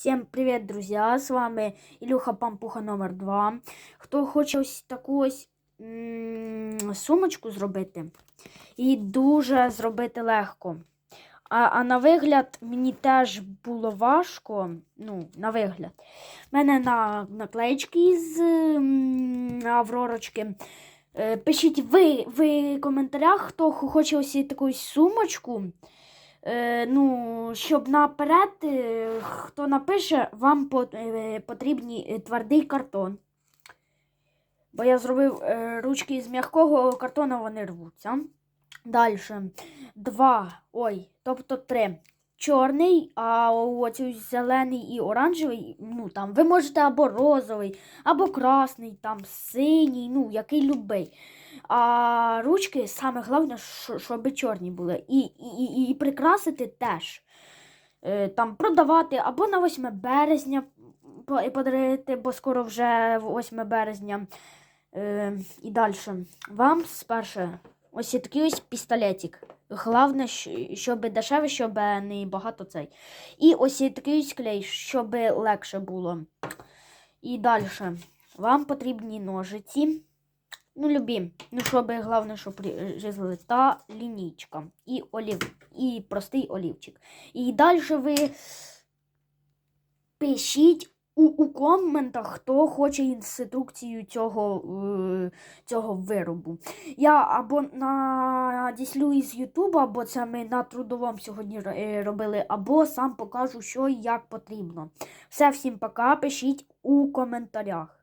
Всем привет, друзья! З вами Ілюха Пампуха номер 2 Хто хоче ось таку ось сумочку зробити, і дуже зробити легко. А, а на вигляд мені теж було важко. Ну, на вигляд. У мене на наклеєчки з Авророчки. Е, Пишіть ви, ви в коментарях, хто хоче ось таку сумочку. Е, ну, щоб наперед, е, хто напише, вам е, потрібний твердий картон. Бо я зробив ручки з м'якого картону, вони рвуться. Далі. Два. Ой, тобто три. Чорний, а оцю зелений і оранжевий, ну там ви можете або розовий, або красний, там синій, ну який любий. А ручки саме головне, щоб чорні були. І, і, і, прикрасити теж. Е, там продавати або на 8 березня подарити, бо скоро вже 8 березня. Е, і далі. Вам спершу ось такий ось пістолетик. Головне, щоб дешеве, щоб не багато цей. І ось такий ось клей, щоб легше було. І далі. Вам потрібні ножиці. Ну, любі. Ну, щоб головне, щоб різали, та лінійка. І олів, і простий олівчик. І далі ви пишіть у, у коментах, хто хоче інструкцію цього, е, цього виробу. Я або надіслю із Ютуба, або це ми на трудовому сьогодні е, робили, або сам покажу, що і як потрібно. Все, всім пока, пишіть у коментарях.